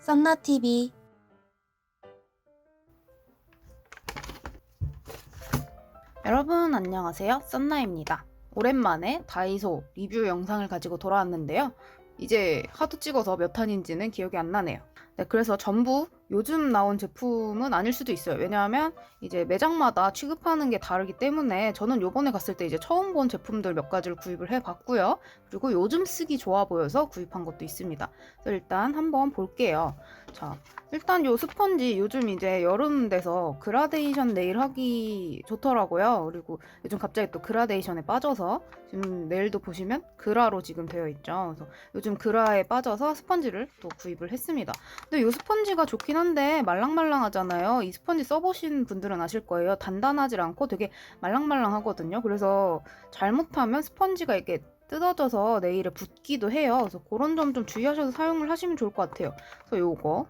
썬나TV 여러분 안녕하세요. 썬나입니다. 오랜만에 다이소 리뷰 영상을 가지고 돌아왔는데요. 이제 하도 찍어서 몇 탄인지는 기억이 안 나네요. 네, 그래서 전부 요즘 나온 제품은 아닐 수도 있어요. 왜냐하면 이제 매장마다 취급하는 게 다르기 때문에 저는 요번에 갔을 때 이제 처음 본 제품들 몇 가지를 구입을 해 봤고요 그리고 요즘 쓰기 좋아 보여서 구입한 것도 있습니다 일단 한번 볼게요 자 일단 요 스펀지 요즘 이제 여름 돼서 그라데이션 네일 하기 좋더라고요. 그리고 요즘 갑자기 또 그라데이션에 빠져서 지금 네일도 보시면 그라로 지금 되어 있죠. 그래서 요즘 그라에 빠져서 스펀지를 또 구입을 했습니다. 근데 요 스펀지가 좋긴 한데 말랑말랑하잖아요. 이 스펀지 써보신 분들은 아실 거예요. 단단하지 않고 되게 말랑말랑하거든요. 그래서 잘못하면 스펀지가 이렇게 뜯어져서 네일에 붙기도 해요. 그래서 그런 점 좀 주의하셔서 사용을 하시면 좋을 것 같아요. 그래서 요거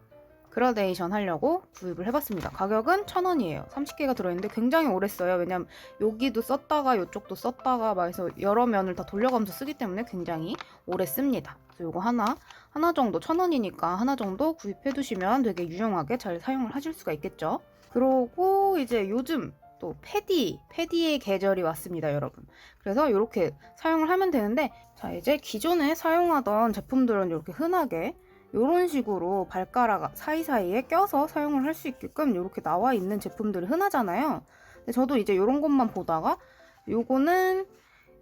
그라데이션 하려고 구입을 해봤습니다. 가격은 1,000원이에요. 30개가 들어있는데 굉장히 오래 써요. 왜냐면 여기도 썼다가 이쪽도 썼다가 막 해서 여러 면을 다 돌려가면서 쓰기 때문에 굉장히 오래 씁니다. 그래서 요거 하나, 하나 정도 1,000원이니까 하나 정도 구입해 두시면 되게 유용하게 잘 사용을 하실 수가 있겠죠. 그러고 이제 요즘 또 패디, 패디의 계절이 왔습니다, 여러분. 그래서 이렇게 사용을 하면 되는데 자, 이제 기존에 사용하던 제품들은 이렇게 흔하게 이런 식으로 발가락 사이사이에 껴서 사용을 할 수 있게끔 이렇게 나와 있는 제품들이 흔하잖아요. 근데 저도 이제 이런 것만 보다가 요거는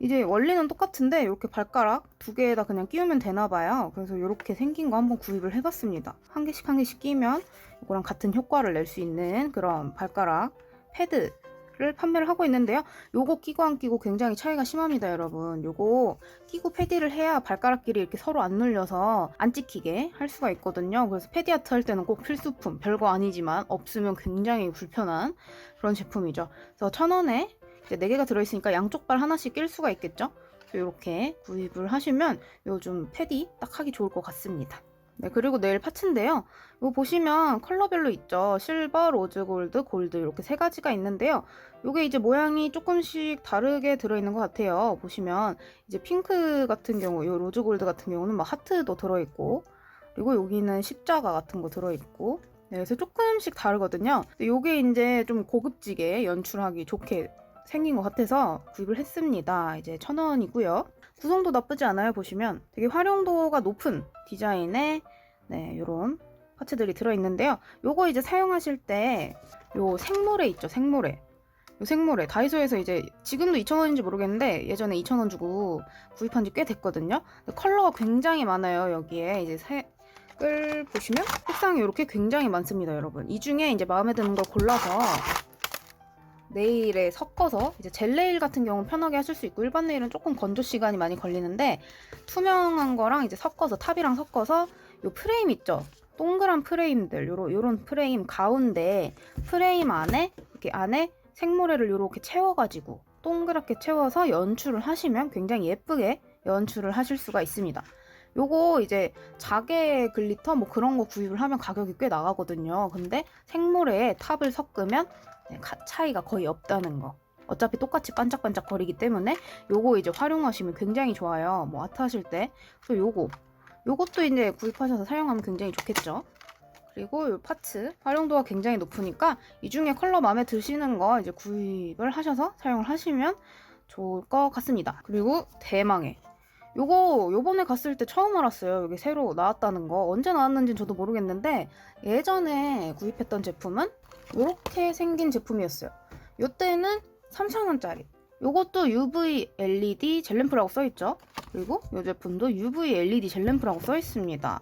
이제 원리는 똑같은데 이렇게 발가락 두 개에다 그냥 끼우면 되나 봐요. 그래서 이렇게 생긴 거 한번 구입을 해봤습니다. 한 개씩 한 개씩 끼면 이거랑 같은 효과를 낼 수 있는 그런 발가락 패드 를 판매를 하고 있는데요. 요거 끼고 안 끼고 굉장히 차이가 심합니다, 여러분. 요거 끼고 패디를 해야 발가락끼리 이렇게 서로 안 눌려서 안 찍히게 할 수가 있거든요. 그래서 패디 아트 할 때는 꼭 필수품, 별거 아니지만 없으면 굉장히 불편한 그런 제품이죠. 그래서 천 원에 이제 4개가 들어있으니까 양쪽 발 하나씩 낄 수가 있겠죠? 이렇게 구입을 하시면 요즘 패디 딱 하기 좋을 것 같습니다. 네, 그리고 네일 파츠인데요. 이거 보시면 컬러별로 있죠. 실버, 로즈 골드, 골드 이렇게 세 가지가 있는데요. 이게 이제 모양이 조금씩 다르게 들어있는 것 같아요. 보시면 이제 핑크 같은 경우, 이 로즈 골드 같은 경우는 막 하트도 들어있고, 그리고 여기는 십자가 같은 거 들어있고, 네, 그래서 조금씩 다르거든요. 이게 이제 좀 고급지게 연출하기 좋게 생긴 것 같아서 구입을 했습니다. 이제 천 원이고요. 구성도 나쁘지 않아요. 보시면 되게 활용도가 높은 디자인의 네, 요런 파츠들이 들어있는데요. 요거 이제 사용하실 때 요 생모래 있죠, 생모래. 요 생모래 다이소에서 이제 지금도 2,000원인지 모르겠는데 예전에 2,000원 주고 구입한 지 꽤 됐거든요. 컬러가 굉장히 많아요. 여기에 이제 색을 보시면 색상이 이렇게 굉장히 많습니다, 여러분. 이 중에 이제 마음에 드는 걸 골라서 네일에 섞어서 이제 젤 네일 같은 경우는 편하게 하실 수 있고 일반 네일은 조금 건조 시간이 많이 걸리는데 투명한 거랑 이제 섞어서 탑이랑 섞어서 요 프레임 있죠 동그란 프레임들 요런 요런 프레임 가운데 프레임 안에 이렇게 안에 생모래를 요렇게 채워가지고 동그랗게 채워서 연출을 하시면 굉장히 예쁘게 연출을 하실 수가 있습니다. 요거 이제 자개 글리터 뭐 그런 거 구입을 하면 가격이 꽤 나가거든요. 근데 생모래에 탑을 섞으면 차이가 거의 없다는 거. 어차피 똑같이 반짝반짝 거리기 때문에 요거 이제 활용하시면 굉장히 좋아요. 뭐 아트 하실 때. 그래서 요거. 요것도 이제 구입하셔서 사용하면 굉장히 좋겠죠. 그리고 요 파츠 활용도가 굉장히 높으니까 이 중에 컬러 마음에 드시는 거 이제 구입을 하셔서 사용을 하시면 좋을 것 같습니다. 그리고 대망의 요거 요번에 갔을 때 처음 알았어요. 여기 새로 나왔다는 거. 언제 나왔는지는 저도 모르겠는데 예전에 구입했던 제품은 이렇게 생긴 제품이었어요. 요때는 3,000원짜리. 요것도 UV LED 젤램프라고 써있죠. 그리고 이 제품도 UV LED 젤램프라고 써있습니다.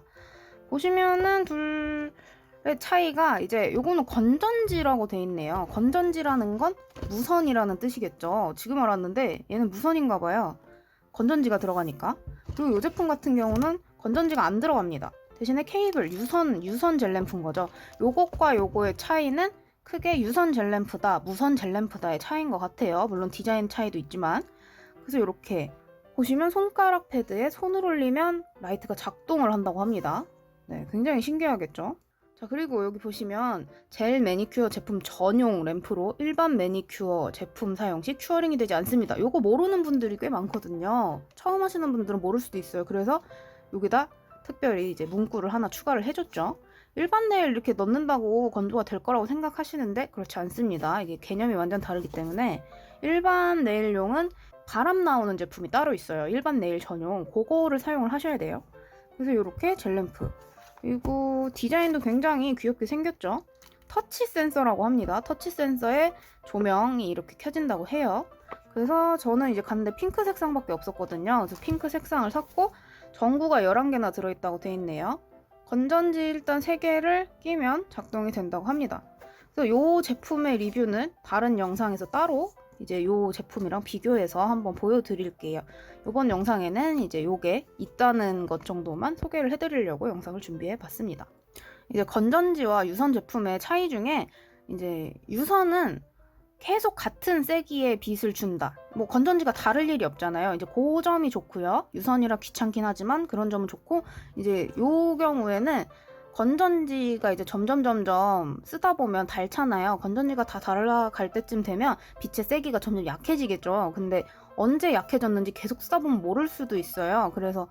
보시면은 둘의 차이가 이제 요거는 건전지라고 돼 있네요. 건전지라는 건 무선이라는 뜻이겠죠. 지금 알았는데 얘는 무선인가 봐요. 건전지가 들어가니까. 그리고 이 제품 같은 경우는 건전지가 안 들어갑니다. 대신에 케이블, 유선, 유선 젤램프인 거죠. 요것과 요거의 차이는 크게 유선 젤램프다, 무선 젤램프다의 차이인 것 같아요. 물론 디자인 차이도 있지만. 그래서 이렇게 보시면 손가락 패드에 손을 올리면 라이트가 작동을 한다고 합니다. 네, 굉장히 신기하겠죠? 자, 그리고 여기 보시면 젤 매니큐어 제품 전용 램프로 일반 매니큐어 제품 사용 시 큐어링이 되지 않습니다. 요거 모르는 분들이 꽤 많거든요. 처음 하시는 분들은 모를 수도 있어요. 그래서 여기다 특별히 이제 문구를 하나 추가를 해줬죠. 일반 네일 이렇게 넣는다고 건조가 될 거라고 생각하시는데 그렇지 않습니다. 이게 개념이 완전 다르기 때문에 일반 네일용은 바람 나오는 제품이 따로 있어요. 일반 네일 전용 그거를 사용을 하셔야 돼요. 그래서 이렇게 젤램프 그리고 디자인도 굉장히 귀엽게 생겼죠. 터치 센서라고 합니다. 터치 센서에 조명이 이렇게 켜진다고 해요. 그래서 저는 이제 갔는데 핑크 색상밖에 없었거든요. 그래서 핑크 색상을 샀고 전구가 11개나 들어있다고 돼 있네요. 건전지 일단 3개를 끼면 작동이 된다고 합니다. 그래서 이 제품의 리뷰는 다른 영상에서 따로 이제 이 제품이랑 비교해서 한번 보여드릴게요. 이번 영상에는 이제 요게 있다는 것 정도만 소개를 해드리려고 영상을 준비해 봤습니다. 이제 건전지와 유선 제품의 차이 중에 이제 유선은 계속 같은 세기의 빛을 준다. 뭐 건전지가 다를 일이 없잖아요. 이제 그 점이 좋고요. 유선이라 귀찮긴 하지만 그런 점은 좋고 이제 요 경우에는 건전지가 이제 점점 점점 쓰다 보면 닳잖아요. 건전지가 다 달아갈 때쯤 되면 빛의 세기가 점점 약해지겠죠. 근데 언제 약해졌는지 계속 쓰다 보면 모를 수도 있어요. 그래서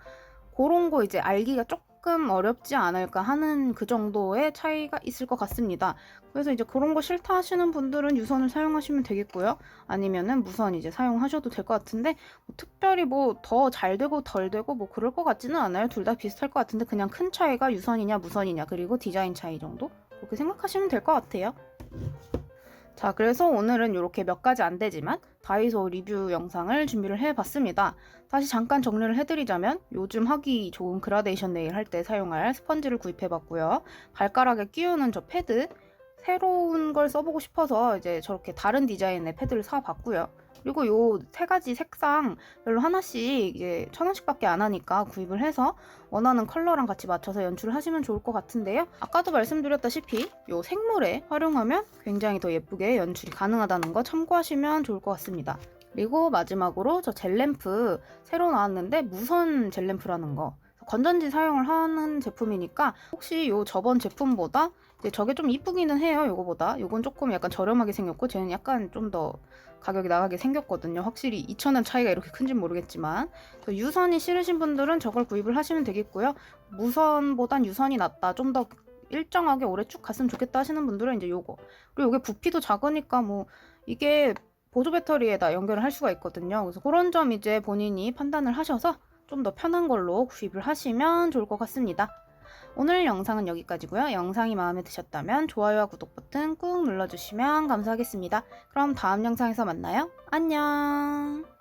그런 거 이제 알기가 조금 어렵지 않을까 하는 그 정도의 차이가 있을 것 같습니다. 그래서 이제 그런 거 싫다 하시는 분들은 유선을 사용하시면 되겠고요. 아니면은 무선 이제 사용하셔도 될 것 같은데 뭐 특별히 뭐 더 잘 되고 덜 되고 뭐 그럴 것 같지는 않아요. 둘 다 비슷할 것 같은데 그냥 큰 차이가 유선이냐 무선이냐 그리고 디자인 차이 정도 그렇게 생각하시면 될 것 같아요. 자, 그래서 오늘은 이렇게 몇 가지 안 되지만 다이소 리뷰 영상을 준비를 해봤습니다. 다시 잠깐 정리를 해드리자면 요즘 하기 좋은 그라데이션 네일 할 때 사용할 스펀지를 구입해봤고요. 발가락에 끼우는 저 패드 새로운 걸 써보고 싶어서 이제 저렇게 다른 디자인의 패드를 사봤고요. 그리고 요 세 가지 색상 별로 하나씩 이제 천 원씩밖에 안 하니까 구입을 해서 원하는 컬러랑 같이 맞춰서 연출을 하시면 좋을 것 같은데요. 아까도 말씀드렸다시피 요 생물에 활용하면 굉장히 더 예쁘게 연출이 가능하다는 거 참고하시면 좋을 것 같습니다. 그리고 마지막으로 저 젤램프 새로 나왔는데 무선 젤램프라는 거 건전지 사용을 하는 제품이니까 혹시 요 저번 제품보다 이제 저게 좀 이쁘기는 해요 요거보다 요건 조금 약간 저렴하게 생겼고 쟤는 약간 좀 더 가격이 나가게 생겼거든요. 확실히 2,000원 차이가 이렇게 큰진 모르겠지만. 유선이 싫으신 분들은 저걸 구입을 하시면 되겠고요. 무선보단 유선이 낫다. 좀 더 일정하게 오래 쭉 갔으면 좋겠다 하시는 분들은 이제 요거. 그리고 요게 부피도 작으니까 뭐 이게 보조 배터리에다 연결을 할 수가 있거든요. 그래서 그런 점 이제 본인이 판단을 하셔서 좀 더 편한 걸로 구입을 하시면 좋을 것 같습니다. 오늘 영상은 여기까지고요. 영상이 마음에 드셨다면 좋아요와 구독 버튼 꾹 눌러주시면 감사하겠습니다. 그럼 다음 영상에서 만나요. 안녕!